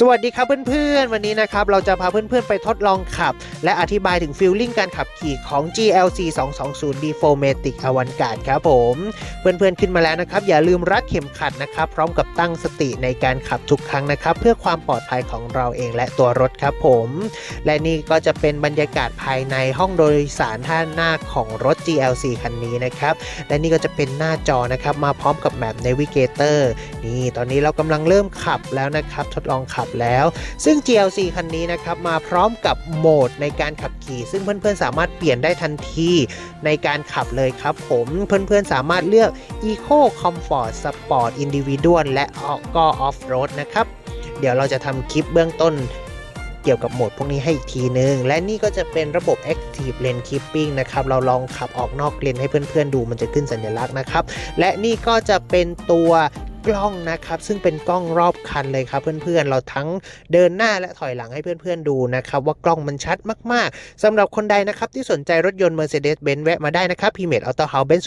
สวัสดีครับเพื่อนๆ วันนี้นะครับเราจะพาเพื่อนๆ ไปทดลองขับ และอธิบายถึงฟีลลิ่งการขับขี่ของ GLC 220 D4matic Avantgarde ครับผม เพื่อนๆ ขึ้นมาแล้วนะครับ อย่าลืมรัดเข็มขัดนะครับ พร้อมกับตั้งสติในการขับทุกครั้งนะครับ เพื่อความปลอดภัยของเราเองและตัวรถครับผม และนี่ก็จะเป็นบรรยากาศภายในห้องโดยสารท่านหน้าของรถ GLC คันนี้นะครับและนี่ก็จะเป็นหน้าจอนะครับมาพร้อมกับแมป Navigator นี่ตอนนี้เรากำลังเริ่มขับแล้วนะครับทดลองขับแล้ว ซึ่ง GLC คันนี้นะครับมาพร้อมกับโหมดในการขับขี่ ซึ่งเพื่อนๆสามารถเปลี่ยนได้ทันทีในการขับเลยครับผมเพื่อนๆสามารถเลือก Eco Comfort Sport Individual และก็ Off Road นะครับ เดี๋ยวเราจะทำคลิปเบื้องต้นเกี่ยวกับโหมดพวกนี้ให้อีกทีนึง และนี่ก็จะเป็นระบบ Active Lane Keeping นะครับ เราลองขับออกนอกเลนให้เพื่อนๆดูมันจะขึ้นสัญลักษณ์นะครับ และนี่ก็จะเป็นตัว กล้องนะครับ ซึ่งเป็นกล้องรอบคันเลยครับเพื่อนๆ เราทั้งเดินหน้าและถอยหลังให้เพื่อนๆดูนะครับ ว่ากล้องมันชัดมากๆสำหรับคนใดนะครับที่สนใจรถยนต์ Mercedes-Benz แวะมาได้นะครับ p m a t Auto House Benz